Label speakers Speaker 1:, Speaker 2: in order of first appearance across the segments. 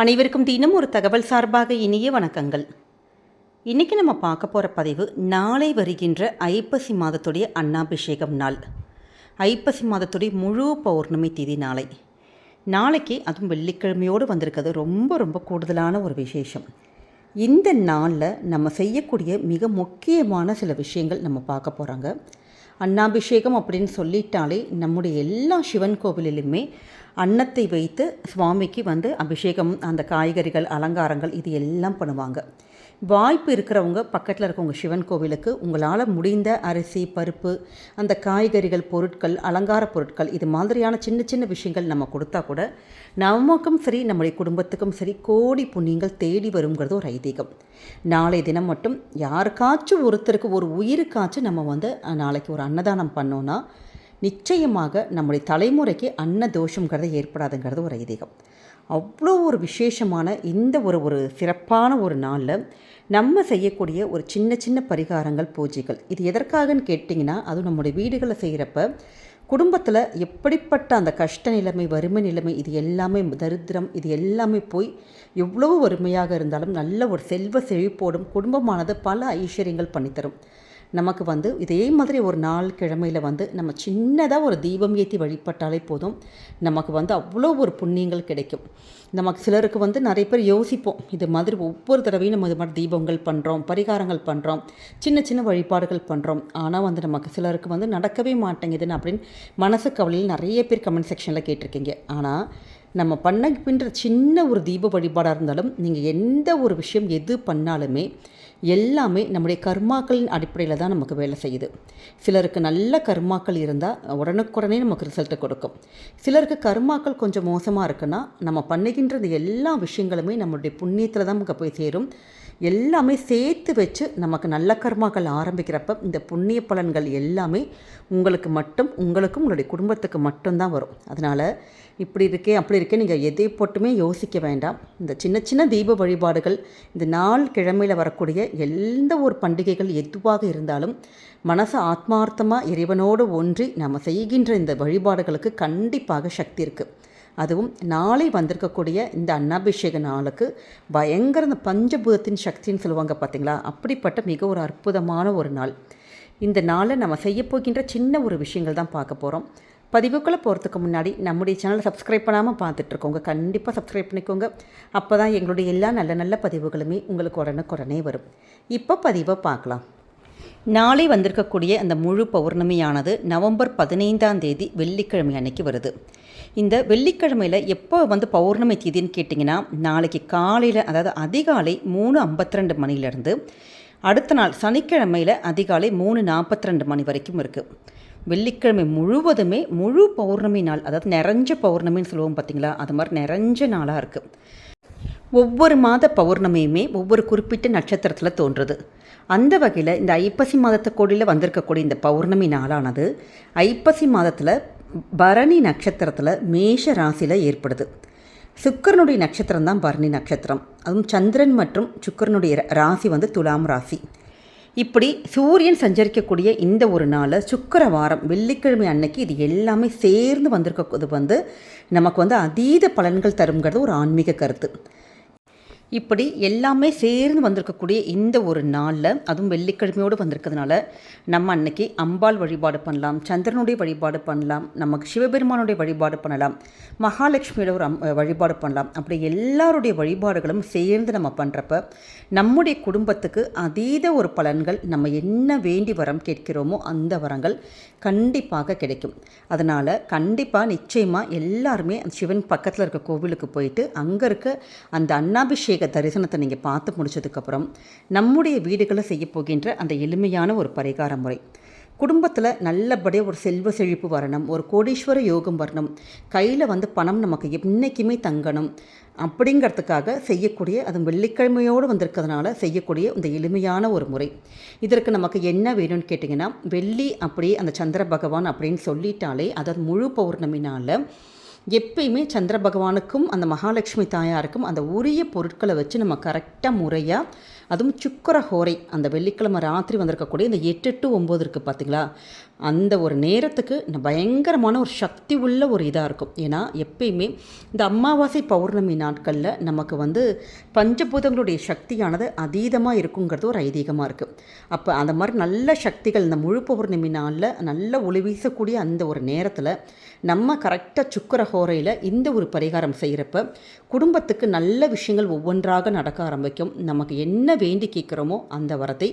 Speaker 1: அனைவருக்கும் தினம் ஒரு தகவல் சார்பாக இனிய வணக்கங்கள். இன்றைக்கி நம்ம பார்க்க போகிற பதிவு நாளை வருகின்ற ஐப்பசி மாதத்துடைய அன்னாபிஷேகம் நாள். ஐப்பசி மாதத்துடைய முழு பௌர்ணமி திதி நாளை. நாளைக்கு அதுவும் வெள்ளிக்கிழமையோடு வந்திருக்கிறது. ரொம்ப ரொம்ப கூடுதலான ஒரு விசேஷம். இந்த நாளில் நம்ம செய்யக்கூடிய மிக முக்கியமான சில விஷயங்கள் நம்ம பார்க்க போகிறாங்க அன்னாபிஷேகம் அப்படின்னு சொல்லிட்டாலே நம்முடைய எல்லா சிவன் கோவிலிலுமே அன்னத்தை வைத்து சுவாமிக்கு வந்து அபிஷேகம் அந்த காய்கறிகள் அலங்காரங்கள் இது எல்லாம் பண்ணுவாங்க. வாய்ப்பு இருக்கிறவங்க பக்கத்தில் இருக்கவங்க சிவன் கோவிலுக்கு உங்களால் முடிந்த அரிசி பருப்பு அந்த காய்கறிகள் பொருட்கள் அலங்கார பொருட்கள் இது மாதிரியான சின்ன சின்ன விஷயங்கள் நம்ம கொடுத்தா கூட நமக்கும் சரி நம்முடைய குடும்பத்துக்கும் சரி கோடி புண்ணியங்கள் தேடி வருங்கிறது ஒரு ஐதீகம். நாளை தினம் மட்டும் யாருக்காச்சும் ஒருத்தருக்கு ஒரு உயிருக்காச்சும் நம்ம வந்து நாளைக்கு ஒரு அன்னதானம் பண்ணோன்னா நிச்சயமாக நம்முடைய தலைமுறைக்கு அன்ன தோஷங்கிறது ஏற்படாதுங்கிறது ஒரு ஐதீகம். அவ்வளோ ஒரு விசேஷமான இந்த ஒரு ஒரு சிறப்பான ஒரு நாளில் நம்ம செய்யக்கூடிய ஒரு சின்ன சின்ன பரிகாரங்கள் பூஜைகள். இது எதற்காகன்னு கேட்டிங்கன்னா அதுவும் நம்முடைய வீடுகளை செய்கிறப்ப குடும்பத்தில் எப்படிப்பட்ட அந்த கஷ்ட நிலைமை வறுமை நிலைமை இது எல்லாமே தரித்திரம் இது எல்லாமே போய் எவ்வளவு வறுமையாக இருந்தாலும் நல்ல ஒரு செல்வ செழிப்போடும் குடும்பமானது பல ஐஸ்வர்யங்கள் பண்ணித்தரும். நமக்கு வந்து இதே மாதிரி ஒரு நாள் கிழமையில் வந்து நம்ம சின்னதாக ஒரு தீபம் ஏற்றி வழிபட்டாலே போதும். நமக்கு வந்து அவ்வளோ ஒரு புண்ணியங்கள் கிடைக்கும். நமக்கு சிலருக்கு வந்து நிறைய பேர் யோசிப்போம். இது மாதிரி ஒவ்வொரு தடவையும் நம்ம இது மாதிரி தீபங்கள் பண்ணுறோம் பரிகாரங்கள் பண்ணுறோம் சின்ன சின்ன வழிபாடுகள் பண்ணுறோம் ஆனால் வந்து நமக்கு சிலருக்கு வந்து நடக்கவே மாட்டேங்குதுன்னு அப்படின்னு மனசு கவலையில் நிறைய பேர் கமெண்ட் செக்ஷனில் கேட்டிருக்கீங்க. ஆனால் நம்ம பண்ண பின்ற சின்ன ஒரு தீப வழிபாடாக இருந்தாலும் நீங்கள் எந்த ஒரு விஷயம் எது பண்ணாலுமே எல்லாமே நம்முடைய கர்மாக்களின் அடிப்படையில் தான் நமக்கு வேலை செய்யுது. சிலருக்கு நல்ல கர்மாக்கள் இருந்தால் உடனுக்குடனே நமக்கு ரிசல்ட்டை கொடுக்கும். சிலருக்கு கர்மாக்கள் கொஞ்சம் மோசமாக இருக்குன்னா நம்ம பண்ணுகின்ற இந்த எல்லா விஷயங்களுமே நம்மளுடைய புண்ணியத்தில் தான் நமக்கு போய் சேரும். எல்லாமே சேர்த்து வச்சு நமக்கு நல்ல கர்மாக்கள் ஆரம்பிக்கிறப்ப இந்த புண்ணிய பலன்கள் எல்லாமே உங்களுக்கு மட்டும் உங்களுக்கும் உங்களுடைய குடும்பத்துக்கு மட்டும்தான் வரும். அதனால் இப்படி இருக்கே அப்படி இருக்கே நீங்கள் எதை போட்டுமே யோசிக்க வேண்டாம். இந்த சின்ன சின்ன தீப வழிபாடுகள் இந்த நாள் கிழமையில் வரக்கூடிய எந்த ஒரு பண்டிகைகள் எதுவாக இருந்தாலும் மனசு ஆத்மார்த்தமாக இறைவனோடு ஒன்றி நம்ம செய்கின்ற இந்த வழிபாடுகளுக்கு கண்டிப்பாக சக்தி இருக்குது அதுவும் நாளை வந்திருக்கக்கூடிய இந்த அன்னாபிஷேக நாளுக்கு பயங்கர இந்த பஞ்சபூதத்தின் சக்தின்னு சொல்லுவாங்க பார்த்தீங்களா? அப்படிப்பட்ட மிக ஒரு அற்புதமான ஒரு நாள். இந்த நாளை நம்ம செய்யப்போகின்ற சின்ன ஒரு விஷயங்கள் தான் பார்க்க போகிறோம் பதிவுக்குள்ளே போகிறதுக்கு முன்னாடி நம்முடைய சேனலை சப்ஸ்கிரைப் பண்ணாமல் பார்த்துட்ருக்கோங்க. கண்டிப்பாக சப்ஸ்கிரைப் பண்ணிக்கோங்க. அப்போ தான் எங்களுடைய எல்லா நல்ல நல்ல பதிவுகளுமே உங்களுக்கு உடனுக்குடனே வரும். இப்போ பதிவை பார்க்கலாம். நாளை வந்திருக்கக்கூடிய அந்த முழு பௌர்ணமியானது நவம்பர் பதினைந்தாம் தேதி வெள்ளிக்கிழமை அன்னைக்கு வருது. இந்த வெள்ளிக்கிழமையில் எப்போ வந்து பௌர்ணமி தேதின்னு கேட்டிங்கன்னா நாளைக்கு காலையில் அதாவது அதிகாலை மூணு ஐம்பத்தி ரெண்டு மணிலேருந்து அடுத்த நாள் சனிக்கிழமையில் அதிகாலை மூணு நாற்பத்தி ரெண்டு மணி வரைக்கும் இருக்குது வெள்ளிக்கிழமை முழுவதுமே முழு பௌர்ணமி நாள் அதாவது நிறைஞ்ச பௌர்ணமின்னு சொல்லுவோம் பார்த்தீங்களா அது மாதிரி நிறைஞ்ச நாளாக இருக்குது ஒவ்வொரு மாத பௌர்ணமியுமே ஒவ்வொரு குறிப்பிட்ட நட்சத்திரத்தில் தோன்றுது. அந்த வகையில் இந்த ஐப்பசி மாதத்து கோடியில் வந்திருக்கக்கூடிய இந்த பௌர்ணமி நாளானது ஐப்பசி மாதத்தில் பரணி நட்சத்திரத்தில் மேஷ ராசியில் ஏற்படுது. சுக்கரனுடைய நட்சத்திரம் தான் பரணி நட்சத்திரம். அதுவும் சந்திரன் மற்றும் சுக்கரனுடைய ர- ராசி வந்து துலாம் ராசி. இப்படி சூரியன் சஞ்சரிக்கக்கூடிய இந்த ஒரு நாள் சுக்கிர வாரம் வெள்ளிக்கிழமை அன்னைக்கு இது எல்லாமே சேர்ந்து வந்திருக்கிறது வந்து நமக்கு வந்து அதீத பலன்கள் தருங்கிறது ஒரு ஆன்மீக கருத்து. இப்படி எல்லாமே சேர்ந்து வந்திருக்கக்கூடிய இந்த ஒரு நாளில் அதுவும் வெள்ளிக்கிழமையோடு வந்திருக்கிறதுனால நம்ம அன்னைக்கு அம்பாள் வழிபாடு பண்ணலாம் சந்திரனுடைய வழிபாடு பண்ணலாம் நமக்கு சிவபெருமானுடைய வழிபாடு பண்ணலாம் மகாலட்சுமியோட ஒரு அம்- வழிபாடு பண்ணலாம். அப்படி எல்லாருடைய வழிபாடுகளும் சேர்ந்து நம்ம பண்ணுறப்ப நம்முடைய குடும்பத்துக்கு அதீத ஒரு பலன்கள் நம்ம என்ன வேண்டி வரம் கேட்கிறோமோ அந்த வரங்கள் கண்டிப்பாக கிடைக்கும். அதனால் கண்டிப்பாக நிச்சயமாக எல்லாருமே அந்த சிவன் பக்கத்தில் இருக்க கோவிலுக்கு போயிட்டு அங்கே இருக்க அந்த அன்னாபிஷேக தரிசனத்தை நீங்கள் பார்த்து முடிச்சதுக்கப்புறம் நம்முடைய வீடுகளை செய்ய போகின்ற அந்த எளிமையான ஒரு பரிகார முறை. குடும்பத்தில் நல்லபடியாக ஒரு செல்வ செழிப்பு வரணும் ஒரு கோடீஸ்வர யோகம் வரணும் கையில் வந்து பணம் நமக்கு என்றைக்குமே தங்கணும் அப்படிங்கிறதுக்காக செய்யக்கூடிய அது வெள்ளிக்கிழமையோடு வந்திருக்கிறதுனால செய்யக்கூடிய இந்த எளிமையான ஒரு முறை. இதற்கு நமக்கு என்ன வேணும்னு கேட்டிங்கன்னா வெள்ளி அப்படியே அந்த சந்திர பகவான் அப்படின்னு சொல்லிட்டாலே அதாவது முழு பௌர்ணமினால் எப்பயுமே சந்திர பகவானுக்கும் அந்த மகாலட்சுமி தாயாருக்கும் அந்த உரிய பொருட்களை வச்சு நம்ம கரெக்டாக முறையாக அதுவும் சுக்கர ஹோரை அந்த வெள்ளிக்கிழமை ராத்திரி வந்திருக்கக்கூடிய இந்த எட்டு டு ஒம்பது இருக்குது பார்த்தீங்களா அந்த ஒரு நேரத்துக்கு பயங்கரமான ஒரு சக்தி உள்ள ஒரு இதாக இருக்கும். ஏன்னா எப்பயுமே இந்த அமாவாசை பௌர்ணமி நாட்களில் நமக்கு வந்து பஞ்சபூதங்களுடைய சக்தியானது அதீதமாக இருக்குங்கிறது ஒரு ஐதீகமாக இருக்குது அப்போ அந்த மாதிரி நல்ல சக்திகள் இந்த முழு பௌர்ணமி நாளில் நல்ல ஒளி வீசக்கூடிய அந்த ஒரு நேரத்தில் நம்ம கரெக்டாக சுக்கர ஹோரையில் இந்த ஒரு பரிகாரம் செய்கிறப்ப குடும்பத்துக்கு நல்ல விஷயங்கள் ஒவ்வொன்றாக நடக்க ஆரம்பிக்கும். நமக்கு என்ன வேண்டி கேட்குறோமோ அந்த வரத்தை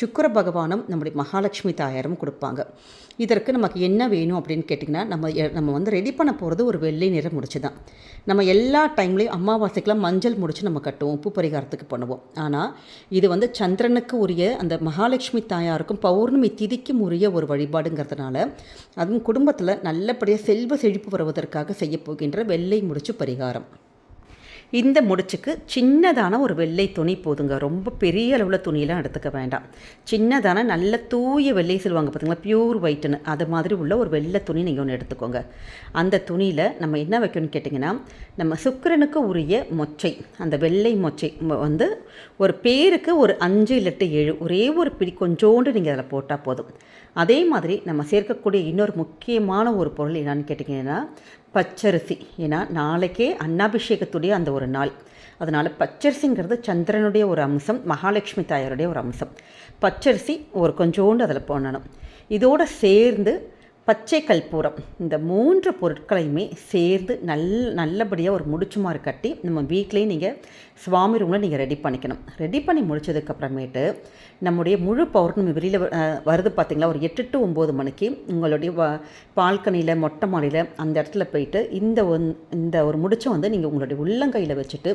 Speaker 1: சுக்கர பகவானும் நம்முடைய மகாலட்சுமி தாயாரும் கொடுப்பாங்க. இதற்கு நமக்கு என்ன வேணும் அப்படின்னு கேட்டிங்கன்னா நம்ம நம்ம வந்து ரெடி பண்ண போகிறது ஒரு வெள்ளை நிறம் முடிச்சு தான் நம்ம எல்லா டைம்லேயும் அமாவாசைக்கெலாம் மஞ்சள் முடிச்சு நம்ம கட்டுவோம் உப்பு பரிகாரத்துக்கு பண்ணுவோம். ஆனால் இது வந்து சந்திரனுக்கு உரிய அந்த மகாலட்சுமி தாயாருக்கும் பௌர்ணமி திதிக்கும் உரிய ஒரு வழிபாடுங்கிறதுனால அதுவும் குடும்பத்தில் நல்லபடியாக செல்வ செழிப்பு வருவதற்காக செய்ய போகின்ற வெள்ளை முடிச்சு பரிகாரம். இந்த முடிச்சுக்கு சின்னதான ஒரு வெள்ளை துணி போதுங்க. ரொம்ப பெரிய அளவில் துணியெல்லாம் எடுத்துக்க வேண்டாம். சின்னதான நல்ல தூய வெள்ளை சொல்லுவாங்க பார்த்தீங்களா பியூர் ஒயிட்டுன்னு அது மாதிரி உள்ள ஒரு வெள்ளை துணி நீங்கள் ஒன்று எடுத்துக்கோங்க. அந்த துணியில் நம்ம என்ன வைக்கணும்னு கேட்டிங்கன்னா நம்ம சுக்கிரனுக்கு உரிய மொச்சை அந்த வெள்ளை மொச்சை வந்து ஒரு பேருக்கு ஒரு அஞ்சு இல்லட்டு ஏழு ஒரே ஒரு பிடி கொஞ்சோண்டு நீங்கள் அதில் போட்டால் போதும். அதே மாதிரி நம்ம சேர்க்கக்கூடிய இன்னொரு முக்கியமான ஒரு பொருள் என்னன்னு கேட்டிங்கன்னா பச்சரிசி. ஏன்னா நாளைக்கே அன்னாபிஷேகத்துடைய அந்த ஒரு நாள். அதனால் பச்சரிசிங்கிறது சந்திரனுடைய ஒரு அம்சம் மகாலட்சுமி தாயாருடைய ஒரு அம்சம். பச்சரிசி ஒரு கொஞ்சோண்டு அதில் போனணும் இதோடு சேர்ந்து பச்சை கற்பூரம் இந்த மூன்று பொருட்களையுமே சேர்ந்து நல் நல்லபடியாக ஒரு முடிச்சுமாறு கட்டி நம்ம வீட்லேயே நீங்கள் சுவாமி ரூமில் நீங்கள் ரெடி பண்ணிக்கணும். ரெடி பண்ணி முடிச்சதுக்கப்புறமேட்டு நம்முடைய முழு பௌர்ணமி வெளியில் வருது பார்த்திங்களா ஒரு எட்டு டு ஒம்பது மணிக்கு உங்களுடைய வ பால்கனியில் மொட்டை மாடியில் அந்த இடத்துல போயிட்டு இந்த ஒன் இந்த ஒரு முடிச்சை வந்து நீங்கள் உங்களுடைய உள்ளங்கையில் வச்சுட்டு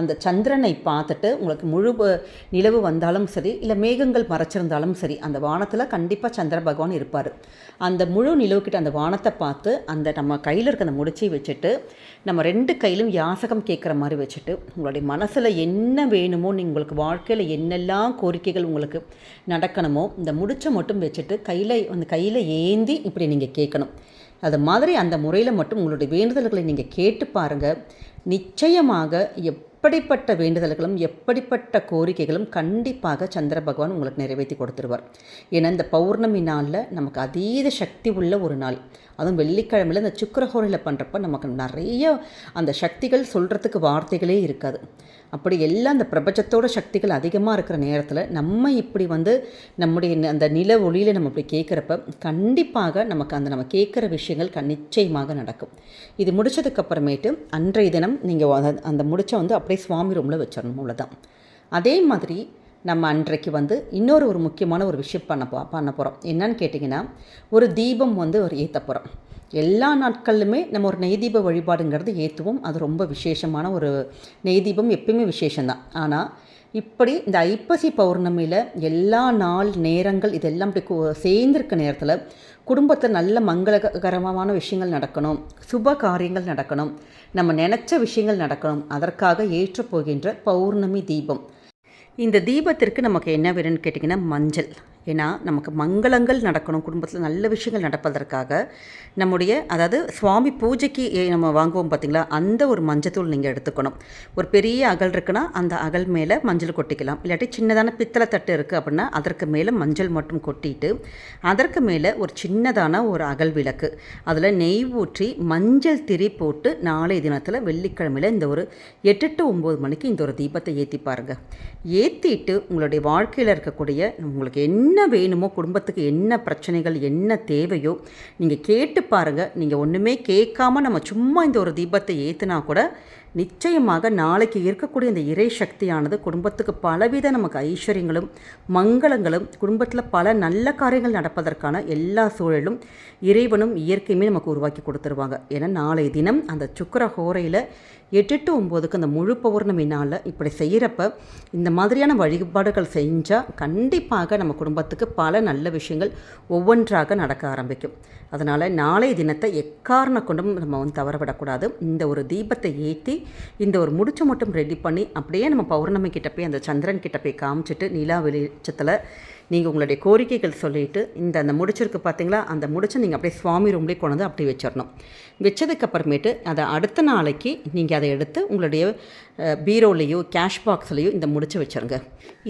Speaker 1: அந்த சந்திரனை பார்த்துட்டு உங்களுக்கு முழு நிலவு வந்தாலும் சரி இல்லை மேகங்கள் மறைச்சிருந்தாலும் சரி அந்த வானத்தில் கண்டிப்பாக சந்திர பகவான் இருப்பார். அந்த முழு முழு நிலவுக்கிட்ட அந்த வானத்தை பார்த்து அந்த நம்ம கையில் இருக்க அந்த முடிச்சை வச்சுட்டு நம்ம ரெண்டு கையிலும் யாசகம் கேட்குற மாதிரி வச்சுட்டு உங்களுடைய மனசில் என்ன வேணுமோ நீங்கள் உங்களுக்கு வாழ்க்கையில் என்னெல்லாம் கோரிக்கைகள் உங்களுக்கு நடக்கணுமோ இந்த முடிச்சை மட்டும் வச்சுட்டு கையில் அந்த கையில் ஏந்தி இப்படி நீங்கள் கேட்கணும். அது மாதிரி அந்த முறையில் மட்டும் உங்களுடைய வேண்டுதல்களை நீங்கள் கேட்டு பாருங்கள் நிச்சயமாக எப் எப்படிப்பட்ட வேண்டுதல்களும் எப்படிப்பட்ட கோரிக்கைகளும் கண்டிப்பாக சந்திர பகவான் உங்களுக்கு நிறைவேற்றி கொடுத்துருவார். ஏன்னா இந்த பௌர்ணமி நாளில் நமக்கு அதீத சக்தி உள்ள ஒரு நாள். அதுவும் வெள்ளிக்கிழமையில் இந்த சுக்கரஹோரையில் பண்ணுறப்ப நமக்கு நிறைய அந்த சக்திகள் சொல்கிறதுக்கு வார்த்தைகளே இருக்காது. அப்படி எல்லாம் அந்த பிரபஞ்சத்தோட சக்திகள் அதிகமாக இருக்கிற நேரத்தில் நம்ம இப்படி வந்து நம்முடைய ந- அந்த நில ஒளியில் நம்ம இப்படி கேட்குறப்ப கண்டிப்பாக நமக்கு அந்த நம்ம கேட்குற விஷயங்கள் க நிச்சயமாக நடக்கும். இது முடிச்சதுக்கப்புறமேட்டு அன்றைய தினம் நீங்கள் அந்த முடிச்ச வந்து அப்படியே சுவாமி ரூமில் வச்சிடணும் அவ்வளோதான் அதே மாதிரி நம்ம அன்றைக்கு வந்து இன்னொரு ஒரு முக்கியமான ஒரு விஷயம் பண்ண போ பண்ண போகிறோம் என்னன்னு கேட்டிங்கன்னா ஒரு தீபம் வந்து ஒரு ஏற்ற போகிறோம் எல்லா நாட்கள்லுமே நம்ம ஒரு நெய் தீப வழிபாடுங்கிறது ஏற்றுவோம் அது ரொம்ப விசேஷமான ஒரு நெய் தீபம் எப்பயுமே விசேஷம்தான். ஆனால் இப்படி இந்த ஐப்பசி பௌர்ணமியில் எல்லா நாள் நேரங்கள் இதெல்லாம் இப்படி சேர்ந்திருக்க நேரத்தில் குடும்பத்தில் நல்ல மங்களகரமான விஷயங்கள் நடக்கணும். சுப காரியங்கள் நடக்கணும். நம்ம நினச்ச விஷயங்கள் நடக்கணும். அதற்காக ஏற்றப் போகின்ற பௌர்ணமி தீபம். இந்த தீபத்திற்கு நமக்கு என்ன வேணும்னு கேட்டிங்கன்னா மஞ்சள். ஏன்னா நமக்கு மங்களங்கள் நடக்கணும். குடும்பத்தில் நல்ல விஷயங்கள் நடப்பதற்காக நம்முடைய அதாவது சுவாமி பூஜைக்கு ஏ- நம்ம வாங்குவோம் பார்த்தீங்களா அந்த ஒரு மஞ்சத்தூள் நீங்கள் எடுத்துக்கணும். ஒரு பெரிய அகல் இருக்குன்னா அந்த அகல் மேலே மஞ்சள் கொட்டிக்கலாம். இல்லாட்டி சின்னதான பித்தளை தட்டு இருக்குது அப்படின்னா அதற்கு மேலே மஞ்சள் மட்டும் கொட்டிட்டு அதற்கு மேலே ஒரு சின்னதான ஒரு அகல் விளக்கு. அதில் நெய் ஊற்றி மஞ்சள் திரி போட்டு நாளை தினத்தில் வெள்ளிக்கிழமையில் இந்த ஒரு எட்டு டு ஒம்பது மணிக்கு இந்த ஒரு தீபத்தை ஏற்றி பாருங்கள் ஏற்றிட்டு உங்களுடைய வாழ்க்கையில் இருக்கக்கூடிய உங்களுக்கு என்ன வேணுமோ குடும்பத்துக்கு என்ன பிரச்சனைகள் என்ன தேவையோ நீங்கள் கேட்டு பாருங்கள் நீங்கள் ஒன்றுமே கேட்காம நம்ம சும்மா இந்த ஒரு தீபத்தை ஏற்றுனா கூட நிச்சயமாக நாளைக்கு இருக்கக்கூடிய இந்த இறை சக்தியானது குடும்பத்துக்கு பலவித நமக்கு ஐஸ்வர்யங்களும் மங்களங்களும் குடும்பத்தில் பல நல்ல காரியங்கள் நடப்பதற்கான எல்லா சூழலும் இறைவனும் இயற்கையுமே நமக்கு உருவாக்கி கொடுத்துருவாங்க. ஏன்னா நாளை தினம் அந்த சுக்கர ஹோரையில் எட்டு டு ஒம்போதுக்கு அந்த முழு பௌர்ணமி நாளில் இப்படி செய்கிறப்ப இந்த மாதிரியான வழிபாடுகள் செஞ்சால் கண்டிப்பாக நம்ம குடும்பத்துக்கு பல நல்ல விஷயங்கள் ஒவ்வொன்றாக நடக்க ஆரம்பிக்கும். அதனால் நாளைய தினத்தை எக்காரண கொண்டும் நம்ம வந்து தவற விடக்கூடாது இந்த ஒரு தீபத்தை ஏற்றி இந்த ஒரு முடிச்சு மட்டும் ரெடி பண்ணி அப்படியே நம்ம பௌர்ணமி கிட்ட போய் அந்த சந்திரன் கிட்ட போய் காமிச்சிட்டு நிலா வெளிச்சத்தில் நீங்கள் உங்களுடைய கோரிக்கைகள் சொல்லிவிட்டு இந்த அந்த முடிச்சிருக்கு பார்த்தீங்களா அந்த முடிச்சு நீங்கள் அப்படியே சுவாமி ரூம்லேயே கொண்டு வந்து அப்படி வச்சிடணும் வச்சதுக்கப்புறமேட்டு அதை அடுத்த நாளைக்கு நீங்கள் அதை எடுத்து உங்களுடைய பீரோலேயோ கேஷ் பாக்ஸ்லேயோ இந்த முடிச்சு வச்சுருங்க.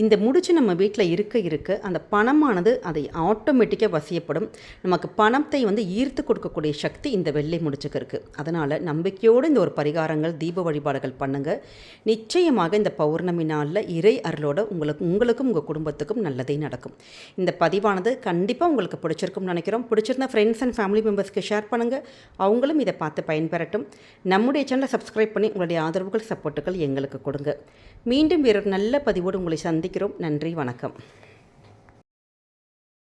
Speaker 1: இந்த முடிச்சு நம்ம வீட்டில் இருக்க இருக்க அந்த பணமானது அதை ஆட்டோமேட்டிக்காக வசியப்படும். நமக்கு பணத்தை வந்து ஈர்த்து கொடுக்கக்கூடிய சக்தி இந்த வெள்ளை முடிச்சுக்கு இருக்குது அதனால் நம்பிக்கையோடு இந்த ஒரு பரிகாரங்கள் தீப வழிபாடுகள் பண்ணுங்கள் நிச்சயமாக இந்த பௌர்ணமி நாளில் இறை அருளோட உங்களுக்கு உங்களுக்கும் உங்கள் குடும்பத்துக்கும் நல்லதே நடக்கும். இந்த பதிவானது கண்டிப்பாக உங்களுக்கு பிடிச்சிருக்கும்னு நினைக்கிறோம். பிடிச்சிருந்தா ஃப்ரெண்ட்ஸ் அண்ட் ஃபேமிலி மெம்பர்ஸ்க்கு ஷேர் பண்ணுங்கள் அவங்களும் இதை பார்த்து பயன்பெறட்டும். நம்முடைய சேனலை சப்ஸ்கிரைப் பண்ணி உங்களுடைய ஆதரவுகள் சப்போர்ட்டுகள் எங்களுக்கு கொடுங்க. மீண்டும் வேறொரு நல்ல பதிவோடு உங்களை சந்திக்கிறோம். நன்றி வணக்கம்.